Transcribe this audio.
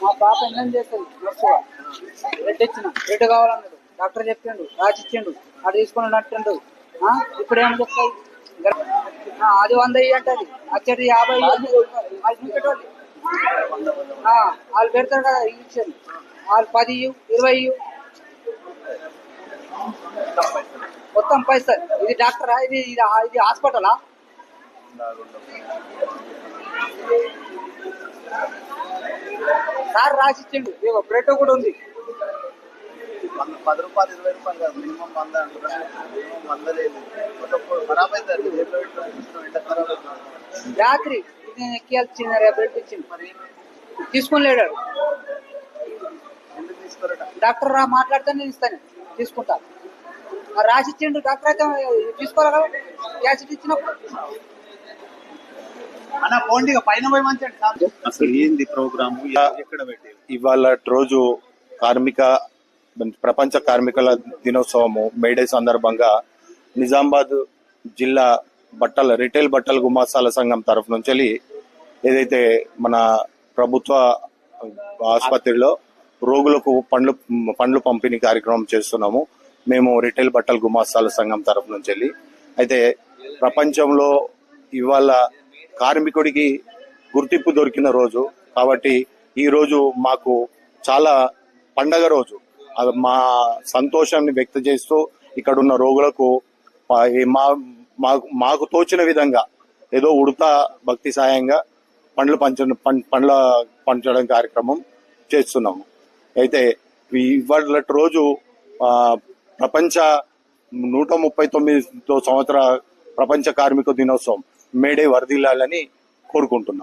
మా పాప ఎన్నం చేస్తుంది? నర్సుగా రెడ్ ఇచ్చిన రెడ్ కావాలన్నాడు డాక్టర్ చెప్పిండు రాసి ఇచ్చిండు అటు తీసుకుని అంటుండు ఆ, ఇప్పుడు ఏమని చెప్తాయి అది వంద అంటది. అచ్చటి యాభై వాళ్ళు పెడతారు కదా ఇచ్చారు ఇచ్చేది. వాళ్ళు పది ఇరవై మొత్తం పైసలు ఇది డాక్టరా? ఇది ఇది ఇది హాస్పిటలా? సార్ రాసి ఇచ్చిండు ఇదిగో బ్రెడ్ కూడా ఉంది. పది రూపాయలు ఇరవై రూపాయలు కాదు. మినిమం వంద అంటున్నారు మినిమం వంద లేదు. ఒక ఖరాబ్ అవుతుంది రేట్లో ఇట్లా ఇష్టం ఎండ ఖరాబ్ అవుతుంది. రాత్రి. ఎక్కియాల్సింది బ్రెడ్ ఇచ్చింది. మరి తీసుకుని లేడాడు. తీసుకోరట డాక్టర్ రా మాట్లాడితే నేను ఇస్తాను. తీసుకుంటా. ఆ రాసి ఇచ్చిండు డాక్టర్ అయితే తీసుకోవాలి కదా? క్యాసెట్ ఇచ్చినప్పుడు ఏంది ప్రోగ్రామ్? ఎక్కడ పెట్టి ఇవాళ రోజు కార్మిక ప్రపంచ కార్మికుల దినోత్సవము. మేడే సందర్భంగా నిజామాబాద్ జిల్లా బట్టల రిటైల్ బట్టల గుమాసాల సంఘం తరఫు నుంచి ఏదైతే మన ప్రభుత్వ ఆసుపత్రిలో రోగులకు పండ్లు పండ్లు పంపిణీ కార్యక్రమం చేస్తున్నాము. మేము రిటైల్ బట్టల గుమాస్తాల సంఘం తరఫు నుంచి వెళ్ళి. అయితే ప్రపంచంలో ఇవాళ కార్మికుడికి గుర్తింపు దొరికిన రోజు. కాబట్టి ఈ రోజు మాకు చాలా పండగ రోజు. మా సంతోషాన్ని వ్యక్తం చేస్తూ ఇక్కడ ఉన్న రోగులకు మా మాకు మాకు తోచిన విధంగా ఏదో ఉడతా భక్తి సాయంగా పండ్లు పంచ పండ్ల పంచడం కార్యక్రమం చేస్తున్నాము. అయితే ఇవాళ రోజు ప్రపంచ నూట ముప్పై తొమ్మిదితో సంవత్సర ప్రపంచ కార్మిక దినోత్సవం మేడే వరదిల్లాలని కోరుకుంటున్నాం.